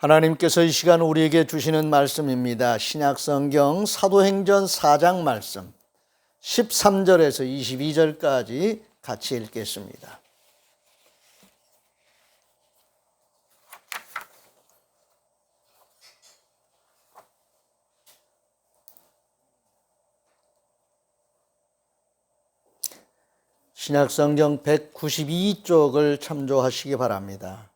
하나님께서 이 시간 우리에게 주시는 말씀입니다. 신약 성경 사도행전 4장 말씀 13절에서 22절까지 같이 읽겠습니다. 신약 성경 192쪽을 참조하시기 바랍니다.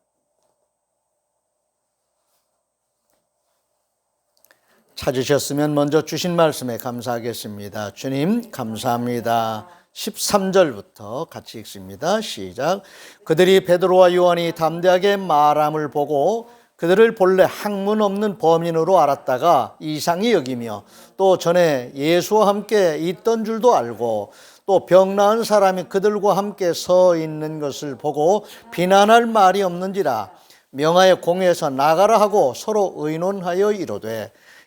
찾으셨으면 먼저 주신 말씀에 감사하겠습니다. 주님, 감사합니다. 13절부터 같이 읽습니다. 시작. 그들이 베드로와 요한이 담대하게 말함을 보고 그들을 본래 학문 없는 범인으로 알았다가 이상히 여기며 또 전에 예수와 함께 있던 줄도 알고 또 병 나은 사람이 그들과 함께 서 있는 것을 보고 비난할 말이 없는지라 명하여 공회에서 나가라 하고 서로 의논하여 이르되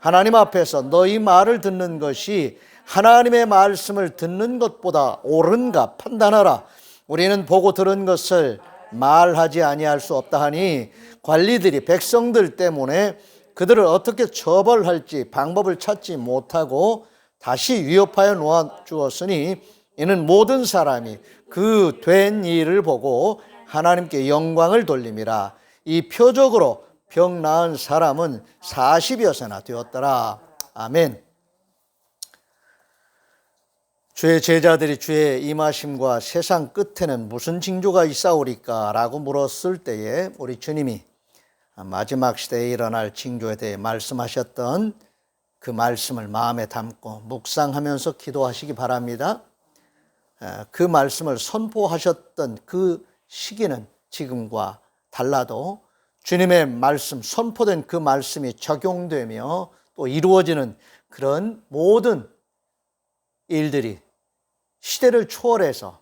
하나님 앞에서 너희 말을 듣는 것이 하나님의 말씀을 듣는 것보다 옳은가 판단하라. 우리는 보고 들은 것을 말하지 아니할 수 없다 하니 관리들이 백성들 때문에 그들을 어떻게 처벌할지 방법을 찾지 못하고 다시 위협하여 놓아 주었으니 이는 모든 사람이 그 된 일을 보고 하나님께 영광을 돌림이라 이 표적으로 병 나은 사람은 40여세나 되었더라. 아멘. 주의 제자들이 주의 임하심과 세상 끝에는 무슨 징조가 있사오리까? 라고 물었을 때에 우리 주님이 마지막 시대에 일어날 징조에 대해 말씀하셨던 그 말씀을 마음에 담고 묵상하면서 기도하시기 바랍니다. 그 말씀을 선포하셨던 그 시기는 지금과 달라도 주님의 말씀, 선포된 그 말씀이 적용되며 또 이루어지는 그런 모든 일들이 시대를 초월해서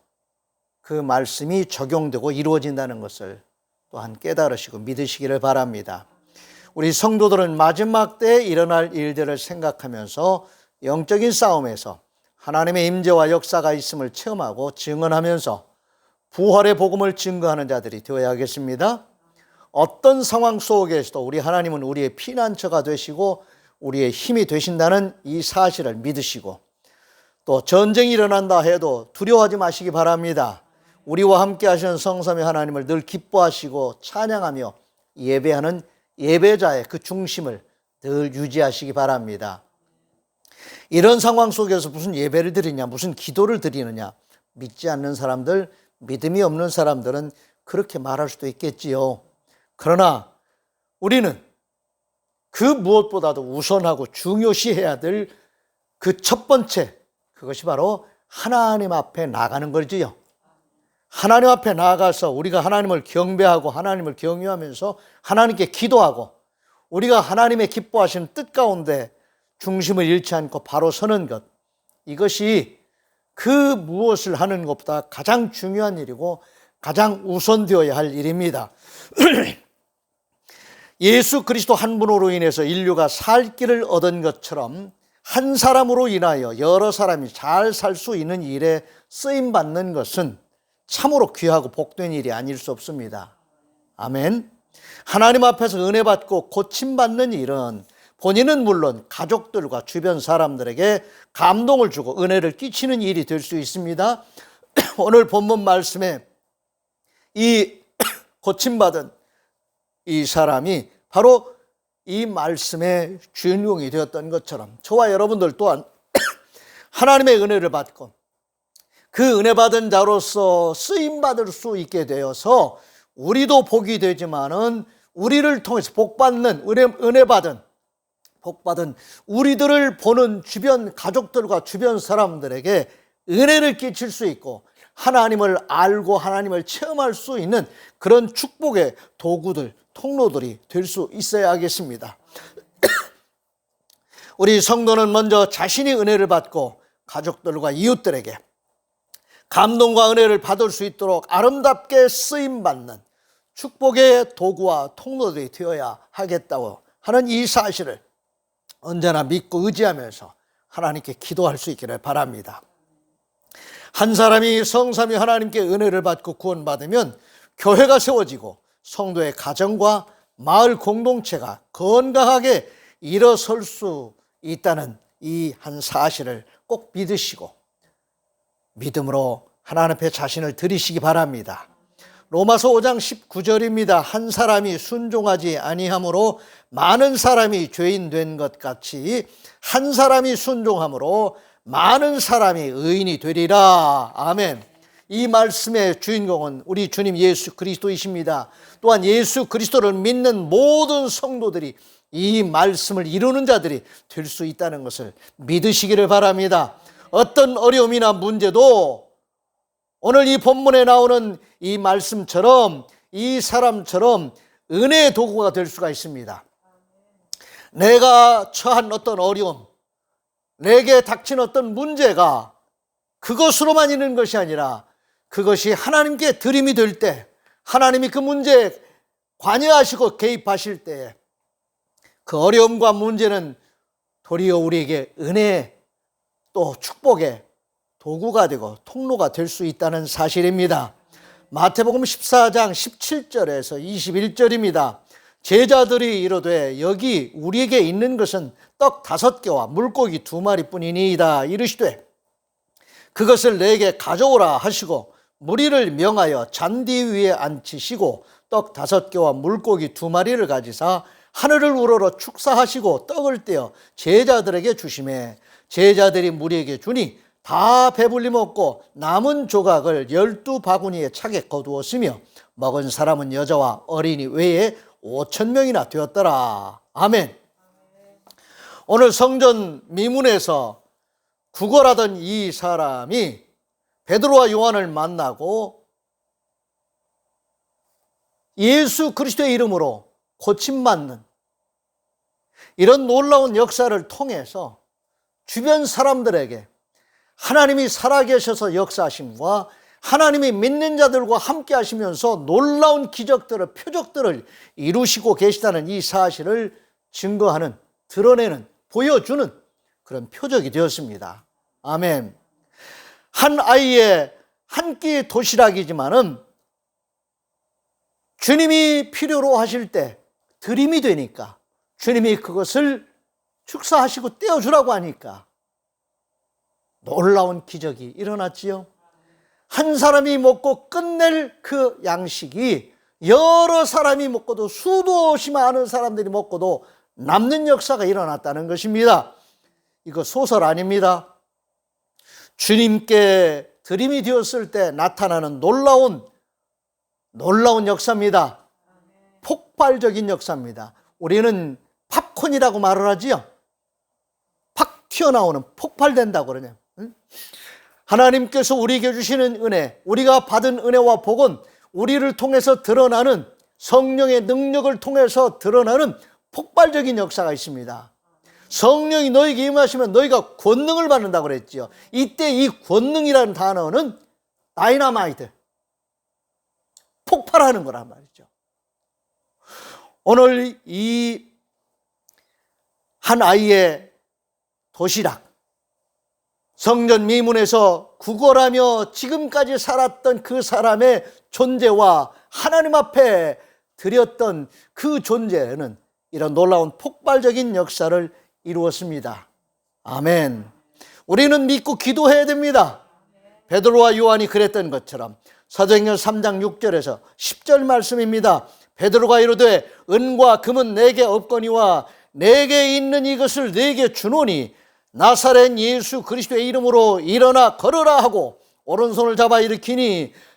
그 말씀이 적용되고 이루어진다는 것을 또한 깨달으시고 믿으시기를 바랍니다. 우리 성도들은 마지막 때에 일어날 일들을 생각하면서 영적인 싸움에서 하나님의 임재와 역사가 있음을 체험하고 증언하면서 부활의 복음을 증거하는 자들이 되어야겠습니다. 어떤 상황 속에서도 우리 하나님은 우리의 피난처가 되시고 우리의 힘이 되신다는 이 사실을 믿으시고 또 전쟁이 일어난다 해도 두려워하지 마시기 바랍니다. 우리와 함께 하시는 성삼의 하나님을 늘 기뻐하시고 찬양하며 예배하는 예배자의 그 중심을 늘 유지하시기 바랍니다. 이런 상황 속에서 무슨 예배를 드리냐, 무슨 기도를 드리느냐, 믿지 않는 사람들, 믿음이 없는 사람들은 그렇게 말할 수도 있겠지요. 그러나 우리는 그 무엇보다도 우선하고 중요시해야 될 그 첫 번째, 그것이 바로 하나님 앞에 나가는 거지요. 하나님 앞에 나아가서 우리가 하나님을 경배하고 하나님을 경유하면서 하나님께 기도하고 우리가 하나님의 기뻐하시는 뜻 가운데 중심을 잃지 않고 바로 서는 것. 이것이 그 무엇을 하는 것보다 가장 중요한 일이고 가장 우선되어야 할 일입니다. 예수 그리스도 한 분으로 인해서 인류가 살 길을 얻은 것처럼 한 사람으로 인하여 여러 사람이 잘 살 수 있는 일에 쓰임 받는 것은 참으로 귀하고 복된 일이 아닐 수 없습니다. 아멘. 하나님 앞에서 은혜 받고 고침 받는 일은 본인은 물론 가족들과 주변 사람들에게 감동을 주고 은혜를 끼치는 일이 될 수 있습니다. 오늘 본문 말씀에 이 고침받은 이 사람이 바로 이 말씀의 주인공이 되었던 것처럼 저와 여러분들 또한 하나님의 은혜를 받고 그 은혜 받은 자로서 쓰임 받을 수 있게 되어서 우리도 복이 되지만은 우리를 통해서 복 받는 은혜, 은혜 받은 복 받은 우리들을 보는 주변 가족들과 주변 사람들에게 은혜를 끼칠 수 있고 하나님을 알고 하나님을 체험할 수 있는 그런 축복의 도구들, 통로들이 될 수 있어야겠습니다. 우리 성도는 먼저 자신이 은혜를 받고 가족들과 이웃들에게 감동과 은혜를 받을 수 있도록 아름답게 쓰임 받는 축복의 도구와 통로들이 되어야 하겠다고 하는 이 사실을 언제나 믿고 의지하면서 하나님께 기도할 수 있기를 바랍니다. 한 사람이 성삼위 하나님께 은혜를 받고 구원받으면 교회가 세워지고 성도의 가정과 마을 공동체가 건강하게 일어설 수 있다는 이 한 사실을 꼭 믿으시고 믿음으로 하나님 앞에 자신을 드리시기 바랍니다. 로마서 5장 19절입니다. 한 사람이 순종하지 아니함으로 많은 사람이 죄인 된 것 같이 한 사람이 순종함으로 많은 사람이 의인이 되리라. 아멘. 이 말씀의 주인공은 우리 주님 예수 그리스도이십니다. 또한 예수 그리스도를 믿는 모든 성도들이 이 말씀을 이루는 자들이 될 수 있다는 것을 믿으시기를 바랍니다. 어떤 어려움이나 문제도 오늘 이 본문에 나오는 이 말씀처럼 이 사람처럼 은혜의 도구가 될 수가 있습니다. 내가 처한 어떤 어려움, 내게 닥친 어떤 문제가 그것으로만 있는 것이 아니라 그것이 하나님께 드림이 될 때, 하나님이 그 문제에 관여하시고 개입하실 때, 그 어려움과 문제는 도리어 우리에게 은혜 또 축복의 도구가 되고 통로가 될 수 있다는 사실입니다. 마태복음 14장 17절에서 21절입니다. 제자들이 이르되 여기 우리에게 있는 것은 떡 다섯 개와 물고기 두 마리뿐이니이다 이르시되 그것을 내게 가져오라 하시고 무리를 명하여 잔디 위에 앉히시고 떡 다섯 개와 물고기 두 마리를 가지사 하늘을 우러러 축사하시고 떡을 떼어 제자들에게 주심에 제자들이 무리에게 주니 다 배불리 먹고 남은 조각을 열두 바구니에 차게 거두었으며 먹은 사람은 여자와 어린이 외에 오천 명이나 되었더라. 아멘. 오늘 성전 미문에서 구걸하던 이 사람이 베드로와 요한을 만나고 예수 그리스도의 이름으로 고침받는 이런 놀라운 역사를 통해서 주변 사람들에게 하나님이 살아계셔서 역사하심과 하나님이 믿는 자들과 함께 하시면서 놀라운 기적들을, 표적들을 이루시고 계시다는 이 사실을 증거하는, 드러내는, 보여주는 그런 표적이 되었습니다. 아멘. 한 아이의 한 끼 도시락이지만은 주님이 필요로 하실 때 드림이 되니까 주님이 그것을 축사하시고 떼어주라고 하니까 놀라운 기적이 일어났지요. 한 사람이 먹고 끝낼 그 양식이 여러 사람이 먹고도 수도 없이 많은 사람들이 먹고도 남는 역사가 일어났다는 것입니다. 이거 소설 아닙니다. 주님께 드림이 되었을 때 나타나는 놀라운 놀라운 역사입니다. 폭발적인 역사입니다. 우리는 팝콘이라고 말을 하지요. 팍 튀어나오는 폭발된다고 그러냐. 하나님께서 우리에게 주시는 은혜, 우리가 받은 은혜와 복은 우리를 통해서 드러나는 성령의 능력을 통해서 드러나는 폭발적인 역사가 있습니다. 성령이 너에게 임하시면 너희가 권능을 받는다고 그랬지요. 이때 이 권능이라는 단어는 다이나마이트. 폭발하는 거란 말이죠. 오늘 이 한 아이의 도시락, 성전 미문에서 구걸하며 지금까지 살았던 그 사람의 존재와 하나님 앞에 드렸던 그 존재는 이런 놀라운 폭발적인 역사를 이루었습니다. 아멘. 우리는 믿고 기도해야 됩니다. 베드로와 요한이 그랬던 것처럼 사도행전 3장 6절에서 10절 말씀입니다. 베드로가 이르되 은과 금은 내게 없거니와 내게 있는 이것을 내게 주노니 나사렛 예수 그리스도의 이름으로 일어나 걸으라 하고 오른손을 잡아 일으키니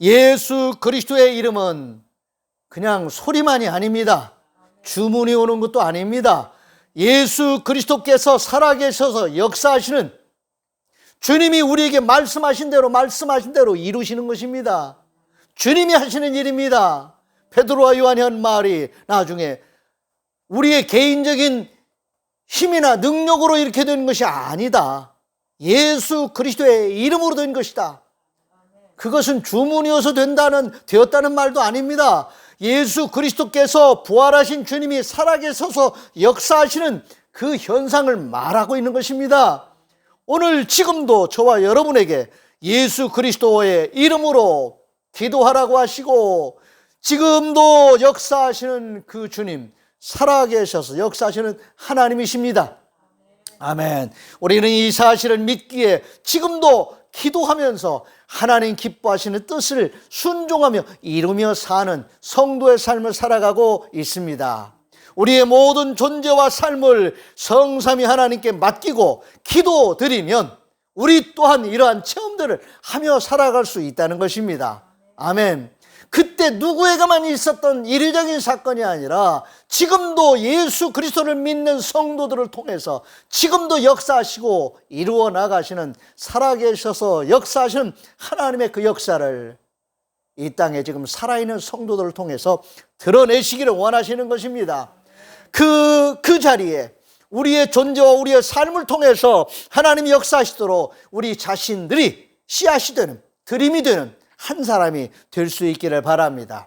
예수 그리스도의 이름은 그냥 소리만이 아닙니다. 주문이 오는 것도 아닙니다. 예수 그리스도께서 살아계셔서 역사하시는 주님이 우리에게 말씀하신 대로 말씀하신 대로 이루시는 것입니다. 주님이 하시는 일입니다. 베드로와 요한이 한 말이 나중에 우리의 개인적인 힘이나 능력으로 이렇게 된 것이 아니다. 예수 그리스도의 이름으로 된 것이다. 그것은 주문이어서 된다는 되었다는 말도 아닙니다. 예수 그리스도께서 부활하신 주님이 살아계셔서 역사하시는 그 현상을 말하고 있는 것입니다. 오늘 지금도 저와 여러분에게 예수 그리스도의 이름으로 기도하라고 하시고 지금도 역사하시는 그 주님 살아계셔서 역사하시는 하나님이십니다. 아멘. 우리는 이 사실을 믿기에 지금도 기도하면서 하나님 기뻐하시는 뜻을 순종하며 이루며 사는 성도의 삶을 살아가고 있습니다. 우리의 모든 존재와 삶을 성삼위 하나님께 맡기고 기도 드리면 우리 또한 이러한 체험들을 하며 살아갈 수 있다는 것입니다. 아멘. 그때 누구에게만 있었던 이례적인 사건이 아니라 지금도 예수 그리스도를 믿는 성도들을 통해서 지금도 역사하시고 이루어 나가시는 살아계셔서 역사하시는 하나님의 그 역사를 이 땅에 지금 살아있는 성도들을 통해서 드러내시기를 원하시는 것입니다. 그, 그 자리에 우리의 존재와 우리의 삶을 통해서 하나님이 역사하시도록 우리 자신들이 씨앗이 되는, 드림이 되는 한 사람이 될 수 있기를 바랍니다.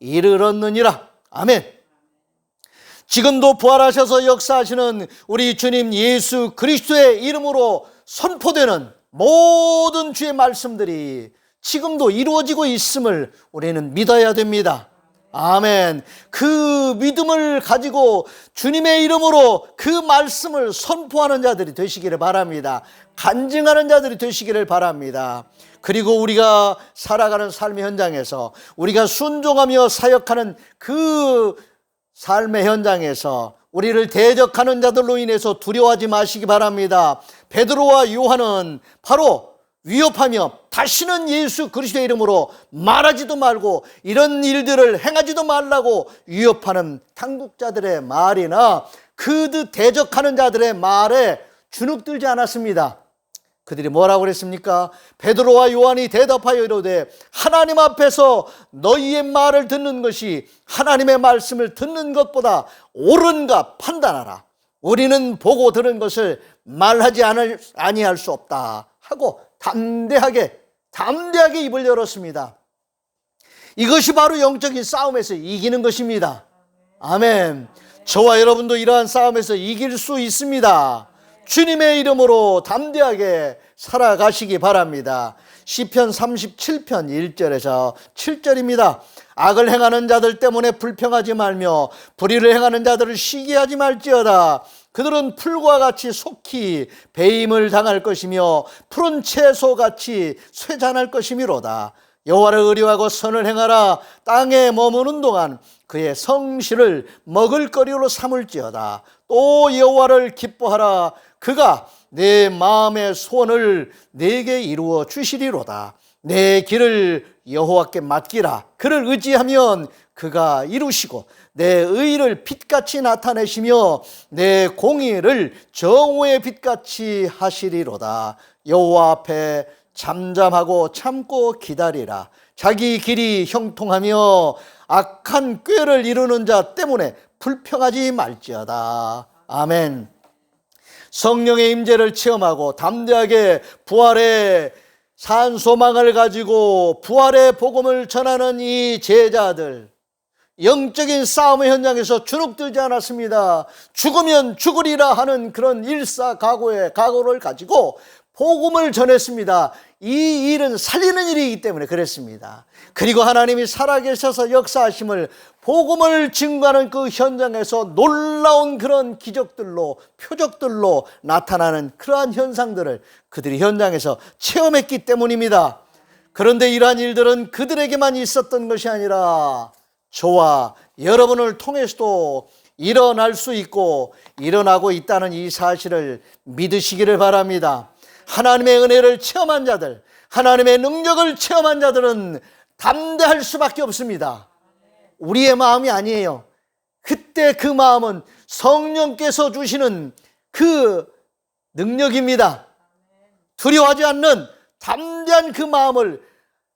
이르렀느니라. 아멘. 지금도 부활하셔서 역사하시는 우리 주님 예수 그리스도의 이름으로 선포되는 모든 주의 말씀들이 지금도 이루어지고 있음을 우리는 믿어야 됩니다. 아멘. 그 믿음을 가지고 주님의 이름으로 그 말씀을 선포하는 자들이 되시기를 바랍니다. 간증하는 자들이 되시기를 바랍니다. 그리고 우리가 살아가는 삶의 현장에서 우리가 순종하며 사역하는 그 삶의 현장에서 우리를 대적하는 자들로 인해서 두려워하지 마시기 바랍니다. 베드로와 요한은 바로 위협하며 다시는 예수 그리스도의 이름으로 말하지도 말고 이런 일들을 행하지도 말라고 위협하는 당국자들의 말이나 그들 대적하는 자들의 말에 주눅들지 않았습니다. 그들이 뭐라고 그랬습니까? 베드로와 요한이 대답하여 이르되 하나님 앞에서 너희의 말을 듣는 것이 하나님의 말씀을 듣는 것보다 옳은가 판단하라. 우리는 보고 들은 것을 말하지 않을 아니할 수 없다 하고 담대하게 담대하게 입을 열었습니다. 이것이 바로 영적인 싸움에서 이기는 것입니다. 아멘. 저와 여러분도 이러한 싸움에서 이길 수 있습니다. 주님의 이름으로 담대하게 살아가시기 바랍니다. 시편 37편 1절에서 7절입니다. 악을 행하는 자들 때문에 불평하지 말며 불의를 행하는 자들을 시기하지 말지어다. 그들은 풀과 같이 속히 배임을 당할 것이며 푸른 채소 같이 쇠잔할 것이미로다. 여호와를 의뢰하고 선을 행하라. 땅에 머무는 동안 그의 성실을 먹을 거리로 삼을지어다. 또 여호와를 기뻐하라. 그가 내 마음의 소원을 내게 이루어 주시리로다. 내 길을 여호와께 맡기라. 그를 의지하면 그가 이루시고 내 의를 빛같이 나타내시며 내 공의를 정오의 빛같이 하시리로다. 여호와 앞에 잠잠하고 참고 기다리라. 자기 길이 형통하며 악한 꾀를 이루는 자 때문에 불평하지 말지어다. 아멘. 성령의 임재를 체험하고 담대하게 부활의 산 소망을 가지고 부활의 복음을 전하는 이 제자들 영적인 싸움의 현장에서 주눅들지 않았습니다. 죽으면 죽으리라 하는 그런 일사각오의 각오를 가지고 복음을 전했습니다. 이 일은 살리는 일이기 때문에 그랬습니다. 그리고 하나님이 살아계셔서 역사하심을 복음을 증거하는 그 현장에서 놀라운 그런 기적들로 표적들로 나타나는 그러한 현상들을 그들이 현장에서 체험했기 때문입니다. 그런데 이러한 일들은 그들에게만 있었던 것이 아니라 저와 여러분을 통해서도 일어날 수 있고 일어나고 있다는 이 사실을 믿으시기를 바랍니다. 하나님의 은혜를 체험한 자들, 하나님의 능력을 체험한 자들은 담대할 수밖에 없습니다. 우리의 마음이 아니에요. 그때 그 마음은 성령께서 주시는 그 능력입니다. 두려워하지 않는 담대한 그 마음을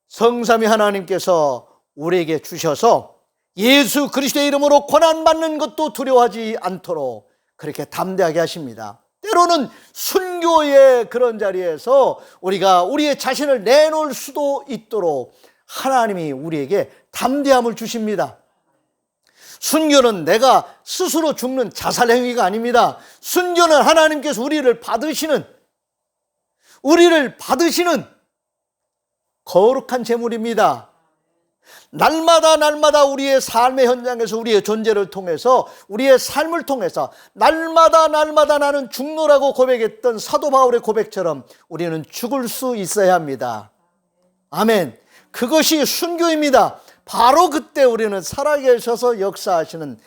성삼위 하나님께서 우리에게 주셔서 예수 그리스도의 이름으로 고난받는 것도 두려워하지 않도록 그렇게 담대하게 하십니다. 때로는 순교의 그런 자리에서 우리가 우리의 자신을 내놓을 수도 있도록 하나님이 우리에게 담대함을 주십니다. 순교는 내가 스스로 죽는 자살 행위가 아닙니다. 순교는 하나님께서 우리를 받으시는 우리를 받으시는 거룩한 제물입니다. 날마다 날마다 우리의 삶의 현장에서 우리의 존재를 통해서 우리의 삶을 통해서 날마다 날마다 나는 죽노라고 고백했던 사도 바울의 고백처럼 우리는 죽을 수 있어야 합니다. 아멘. 그것이 순교입니다. 바로 그때 우리는 살아계셔서 역사하시는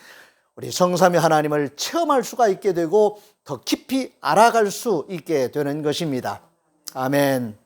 우리 성삼위 하나님을 체험할 수가 있게 되고 더 깊이 알아갈 수 있게 되는 것입니다. 아멘.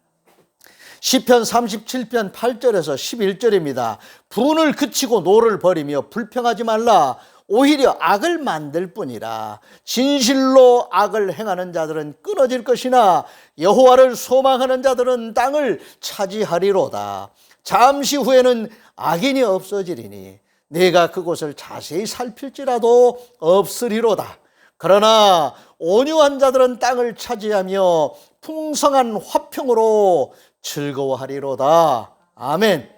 시편 37편 8절에서 11절입니다. 분을 그치고 노를 버리며 불평하지 말라. 오히려 악을 만들 뿐이라. 진실로 악을 행하는 자들은 끊어질 것이나 여호와를 소망하는 자들은 땅을 차지하리로다. 잠시 후에는 악인이 없어지리니 내가 그곳을 자세히 살필지라도 없으리로다. 그러나 온유한 자들은 땅을 차지하며 풍성한 화평으로 즐거워하리로다. 아멘.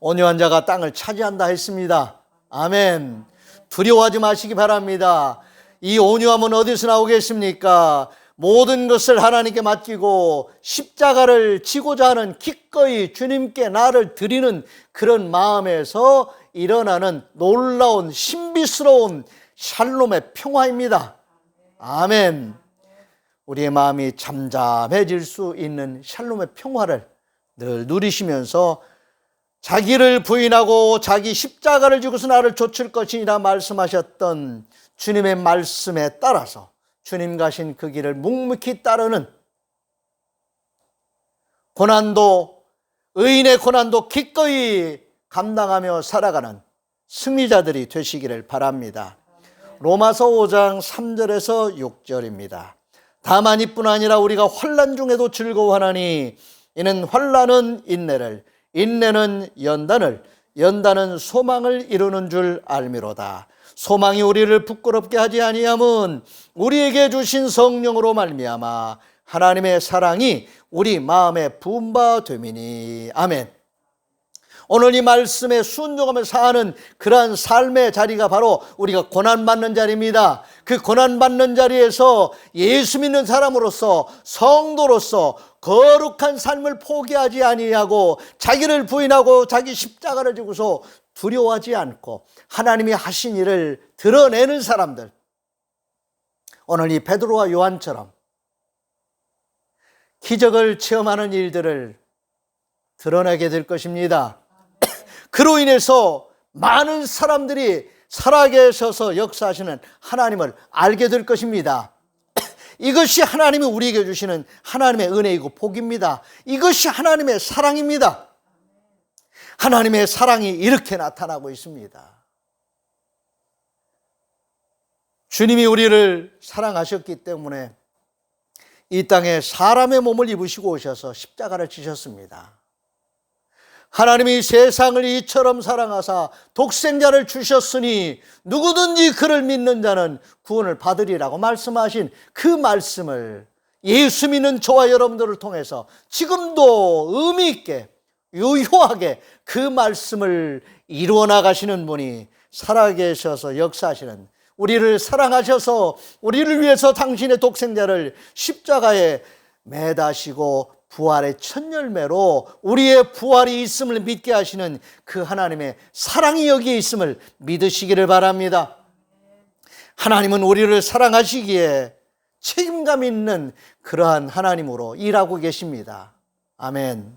온유한 자가 땅을 차지한다 했습니다. 아멘. 두려워하지 마시기 바랍니다. 이 온유함은 어디서 나오겠습니까? 모든 것을 하나님께 맡기고 십자가를 지고자 하는 기꺼이 주님께 나를 드리는 그런 마음에서 일어나는 놀라운 신비스러운 샬롬의 평화입니다. 아멘. 우리의 마음이 잠잠해질 수 있는 샬롬의 평화를 늘 누리시면서 자기를 부인하고 자기 십자가를 지고서 나를 좇을 것이라 말씀하셨던 주님의 말씀에 따라서 주님 가신 그 길을 묵묵히 따르는 고난도 의인의 고난도 기꺼이 감당하며 살아가는 승리자들이 되시기를 바랍니다. 로마서 5장 3절에서 6절입니다. 다만 이뿐 아니라 우리가 환란 중에도 즐거워하나니 이는 환란은 인내를 인내는 연단을 연단은 소망을 이루는 줄 알미로다. 소망이 우리를 부끄럽게 하지 아니함은 우리에게 주신 성령으로 말미암아 하나님의 사랑이 우리 마음에 부바 됨이니 아멘. 오늘 이 말씀에 순종하며 사는 그러한 삶의 자리가 바로 우리가 고난받는 자리입니다. 그 고난받는 자리에서 예수 믿는 사람으로서 성도로서 거룩한 삶을 포기하지 아니하고 자기를 부인하고 자기 십자가를 지고서 두려워하지 않고 하나님이 하신 일을 드러내는 사람들. 오늘 이 베드로와 요한처럼 기적을 체험하는 일들을 드러내게 될 것입니다. 그로 인해서 많은 사람들이 살아계셔서 역사하시는 하나님을 알게 될 것입니다. 이것이 하나님이 우리에게 주시는 하나님의 은혜이고 복입니다. 이것이 하나님의 사랑입니다. 하나님의 사랑이 이렇게 나타나고 있습니다. 주님이 우리를 사랑하셨기 때문에 이 땅에 사람의 몸을 입으시고 오셔서 십자가를 지셨습니다. 하나님이 세상을 이처럼 사랑하사 독생자를 주셨으니 누구든지 그를 믿는 자는 구원을 받으리라고 말씀하신 그 말씀을 예수 믿는 저와 여러분들을 통해서 지금도 의미 있게 유효하게 그 말씀을 이루어 나가시는 분이 살아계셔서 역사하시는 우리를 사랑하셔서 우리를 위해서 당신의 독생자를 십자가에 매다시고 부활의 첫 열매로 우리의 부활이 있음을 믿게 하시는 그 하나님의 사랑이 여기에 있음을 믿으시기를 바랍니다. 하나님은 우리를 사랑하시기에 책임감 있는 그러한 하나님으로 일하고 계십니다. 아멘.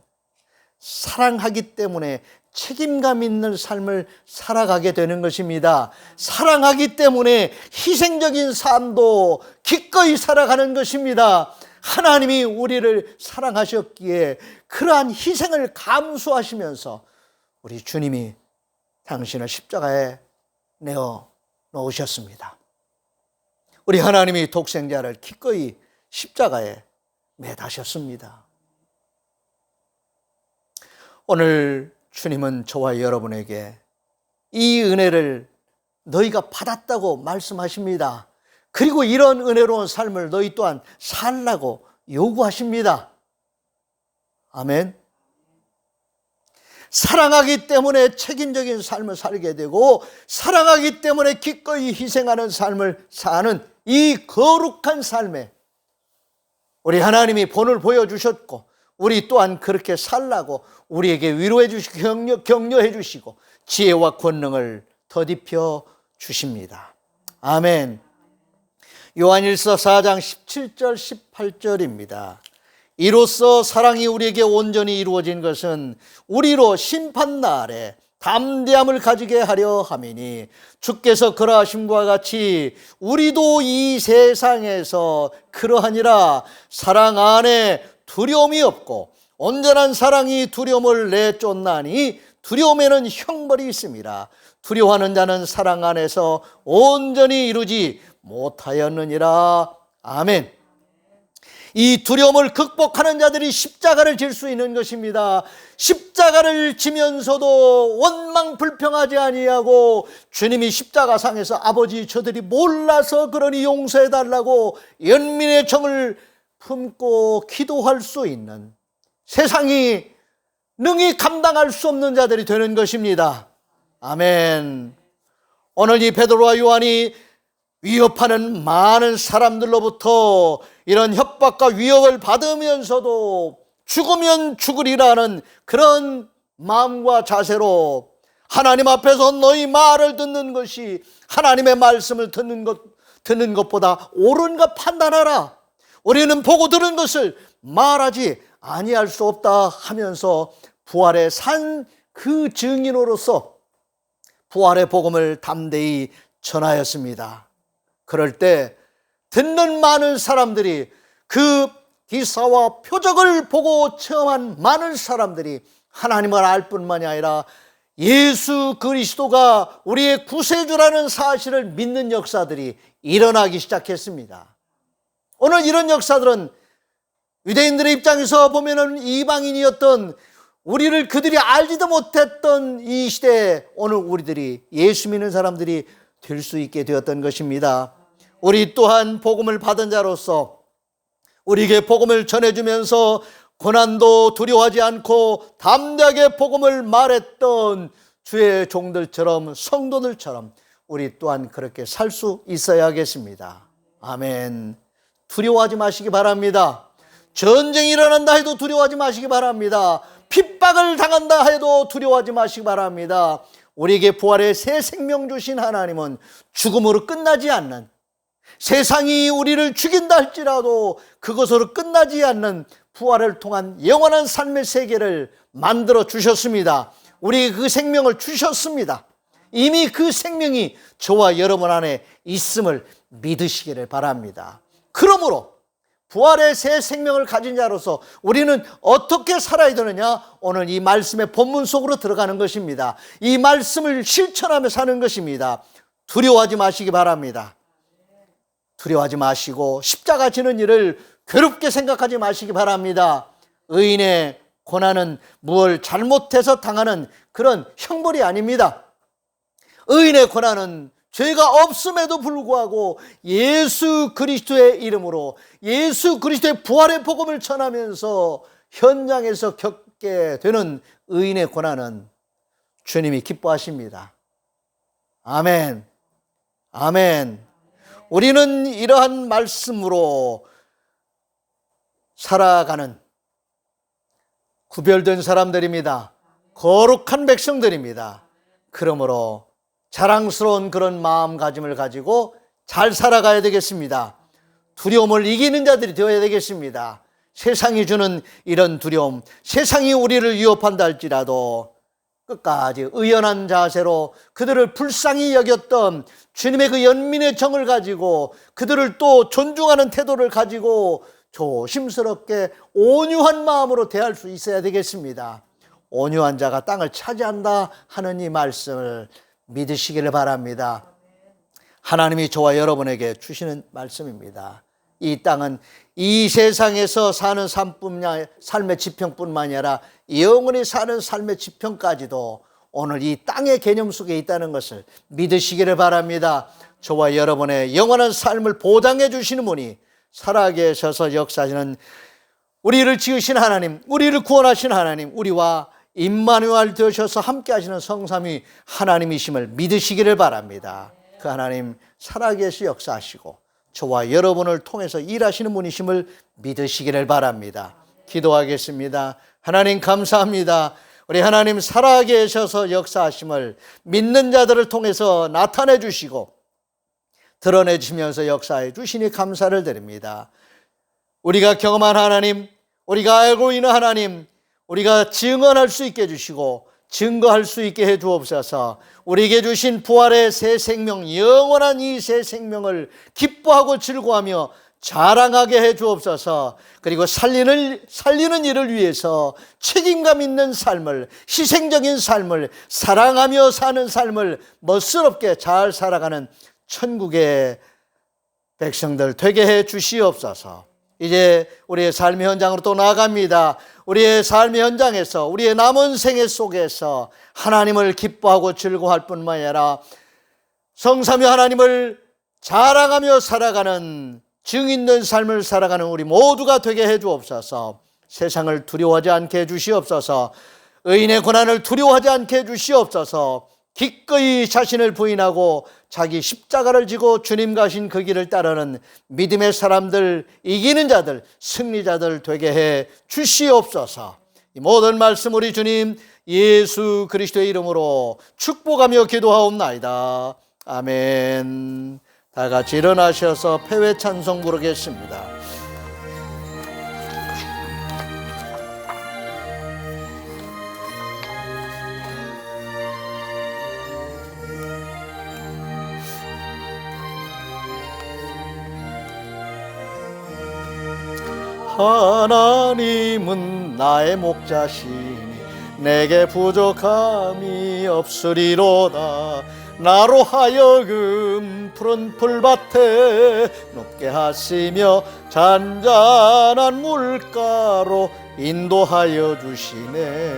사랑하기 때문에 책임감 있는 삶을 살아가게 되는 것입니다. 사랑하기 때문에 희생적인 삶도 기꺼이 살아가는 것입니다. 하나님이 우리를 사랑하셨기에 그러한 희생을 감수하시면서 우리 주님이 당신을 십자가에 내어 놓으셨습니다. 우리 하나님이 독생자를 기꺼이 십자가에 매다셨습니다. 오늘 주님은 저와 여러분에게 이 은혜를 너희가 받았다고 말씀하십니다. 그리고 이런 은혜로운 삶을 너희 또한 살라고 요구하십니다. 아멘. 사랑하기 때문에 책임적인 삶을 살게 되고 사랑하기 때문에 기꺼이 희생하는 삶을 사는 이 거룩한 삶에 우리 하나님이 본을 보여주셨고 우리 또한 그렇게 살라고 우리에게 위로해 주시고 격려, 격려해 주시고 지혜와 권능을 더딥혀 주십니다. 아멘. 요한일서 4장 17절 18절입니다. 이로써 사랑이 우리에게 온전히 이루어진 것은 우리로 심판 날에 담대함을 가지게 하려 함이니 주께서 그러하심과 같이 우리도 이 세상에서 그러하니라 사랑 안에 두려움이 없고 온전한 사랑이 두려움을 내쫓나니 두려움에는 형벌이 있습니다. 두려워하는 자는 사랑 안에서 온전히 이루지 못하였느니라. 아멘. 이 두려움을 극복하는 자들이 십자가를 질 수 있는 것입니다. 십자가를 지면서도 원망 불평하지 아니하고 주님이 십자가 상에서 아버지 저들이 몰라서 그러니 용서해 달라고 연민의 정을 품고 기도할 수 있는 세상이 능히 감당할 수 없는 자들이 되는 것입니다. 아멘. 오늘 이 베드로와 요한이 위협하는 많은 사람들로부터 이런 협박과 위협을 받으면서도 죽으면 죽으리라는 그런 마음과 자세로 하나님 앞에서 너희 말을 듣는 것이 하나님의 말씀을 듣는 것, 듣는 것보다 옳은가 판단하라. 우리는 보고 들은 것을 말하지 아니할 수 없다 하면서 부활의 산 그 증인으로서 부활의 복음을 담대히 전하였습니다. 그럴 때 듣는 많은 사람들이 그 기사와 표적을 보고 체험한 많은 사람들이 하나님을 알 뿐만이 아니라 예수 그리스도가 우리의 구세주라는 사실을 믿는 역사들이 일어나기 시작했습니다. 오늘 이런 역사들은 유대인들의 입장에서 보면은 이방인이었던 우리를 그들이 알지도 못했던 이 시대에 오늘 우리들이 예수 믿는 사람들이 될 수 있게 되었던 것입니다. 우리 또한 복음을 받은 자로서 우리에게 복음을 전해주면서 고난도 두려워하지 않고 담대하게 복음을 말했던 주의 종들처럼 성도들처럼 우리 또한 그렇게 살 수 있어야겠습니다. 아멘. 두려워하지 마시기 바랍니다. 전쟁이 일어난다 해도 두려워하지 마시기 바랍니다. 핍박을 당한다 해도 두려워하지 마시기 바랍니다. 우리에게 부활의 새 생명 주신 하나님은 죽음으로 끝나지 않는 세상이 우리를 죽인다 할지라도 그것으로 끝나지 않는 부활을 통한 영원한 삶의 세계를 만들어 주셨습니다. 우리 그 생명을 주셨습니다. 이미 그 생명이 저와 여러분 안에 있음을 믿으시기를 바랍니다. 그러므로 부활의 새 생명을 가진 자로서 우리는 어떻게 살아야 되느냐? 오늘 이 말씀의 본문 속으로 들어가는 것입니다. 이 말씀을 실천하며 사는 것입니다. 두려워하지 마시기 바랍니다. 두려워하지 마시고 십자가 지는 일을 괴롭게 생각하지 마시기 바랍니다. 의인의 고난은 무엇 잘못해서 당하는 그런 형벌이 아닙니다. 의인의 고난은 죄가 없음에도 불구하고 예수 그리스도의 이름으로 예수 그리스도의 부활의 복음을 전하면서 현장에서 겪게 되는 의인의 고난은 주님이 기뻐하십니다. 아멘. 아멘. 우리는 이러한 말씀으로 살아가는 구별된 사람들입니다. 거룩한 백성들입니다. 그러므로 자랑스러운 그런 마음가짐을 가지고 잘 살아가야 되겠습니다. 두려움을 이기는 자들이 되어야 되겠습니다. 세상이 주는 이런 두려움, 세상이 우리를 위협한다 할지라도 끝까지 의연한 자세로 그들을 불쌍히 여겼던 주님의 그 연민의 정을 가지고 그들을 또 존중하는 태도를 가지고 조심스럽게 온유한 마음으로 대할 수 있어야 되겠습니다. 온유한 자가 땅을 차지한다 하는 이 말씀을 믿으시기를 바랍니다. 하나님이 저와 여러분에게 주시는 말씀입니다. 이 땅은 이 세상에서 사는 삶뿐만 삶의 지평뿐만 아니라 영원히 사는 삶의 지평까지도 오늘 이 땅의 개념 속에 있다는 것을 믿으시기를 바랍니다. 저와 여러분의 영원한 삶을 보장해 주시는 분이 살아계셔서 역사하시는 우리를 지으신 하나님, 우리를 구원하신 하나님, 우리와 임마누엘 되셔서 함께 하시는 성삼위 하나님이심을 믿으시기를 바랍니다. 그 하나님 살아계시 역사하시고 저와 여러분을 통해서 일하시는 분이심을 믿으시기를 바랍니다. 기도하겠습니다. 하나님 감사합니다. 우리 하나님 살아계셔서 역사하심을 믿는 자들을 통해서 나타내 주시고 드러내 주시면서 역사해 주시니 감사를 드립니다. 우리가 경험한 하나님, 우리가 알고 있는 하나님, 우리가 증언할 수 있게 해주시고 증거할 수 있게 해 주옵소서. 우리에게 주신 부활의 새 생명, 영원한 이 새 생명을 기뻐하고 즐거워하며 자랑하게 해 주옵소서. 그리고 살리는 살리는 일을 위해서 책임감 있는 삶을 희생적인 삶을 사랑하며 사는 삶을 멋스럽게 잘 살아가는 천국의 백성들 되게 해 주시옵소서. 이제 우리의 삶의 현장으로 또 나아갑니다. 우리의 삶의 현장에서 우리의 남은 생애 속에서 하나님을 기뻐하고 즐거워할 뿐만 아니라 성삼위 하나님을 자랑하며 살아가는 증인된 삶을 살아가는 우리 모두가 되게 해 주옵소서. 세상을 두려워하지 않게 해 주시옵소서. 의인의 고난을 두려워하지 않게 해 주시옵소서. 기꺼이 자신을 부인하고 자기 십자가를 지고 주님 가신 그 길을 따르는 믿음의 사람들, 이기는 자들, 승리자들 되게 해 주시옵소서. 이 모든 말씀 우리 주님 예수 그리스도의 이름으로 축복하며 기도하옵나이다. 아멘. 다 같이 일어나셔서 패회 찬송 부르겠습니다. 하나님은 나의 목자시니 내게 부족함이 없으리로다. 나로 하여금 푸른 풀밭에 높게 하시며 잔잔한 물가로 인도하여 주시네.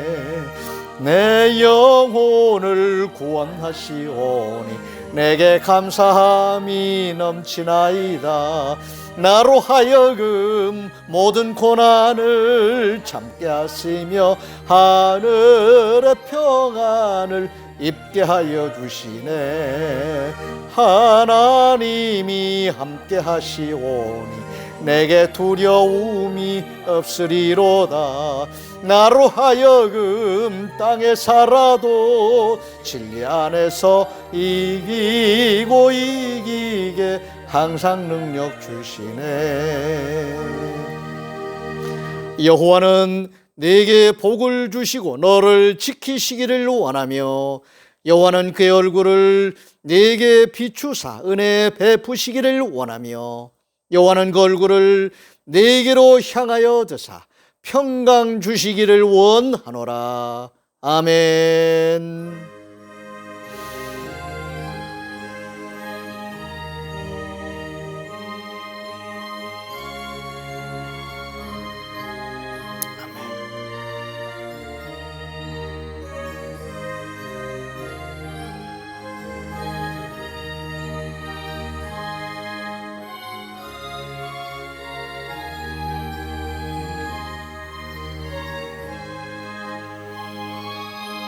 내 영혼을 구원하시오니 내게 감사함이 넘치나이다 나로 하여금 모든 고난을 참게 하시며 하늘의 평안을 입게 하여 주시네. 하나님이 함께 하시오니 내게 두려움이 없으리로다. 나로 하여금 땅에 살아도 진리 안에서 이기고 이기게 항상 능력 주시네 여호와는 내게 복을 주시고 너를 지키시기를 원하며 여호와는 그의 얼굴을 내게 비추사 은혜 베푸시기를 원하며 여호와는 그 얼굴을 내게로 향하여 드사 평강 주시기를 원하노라 아멘.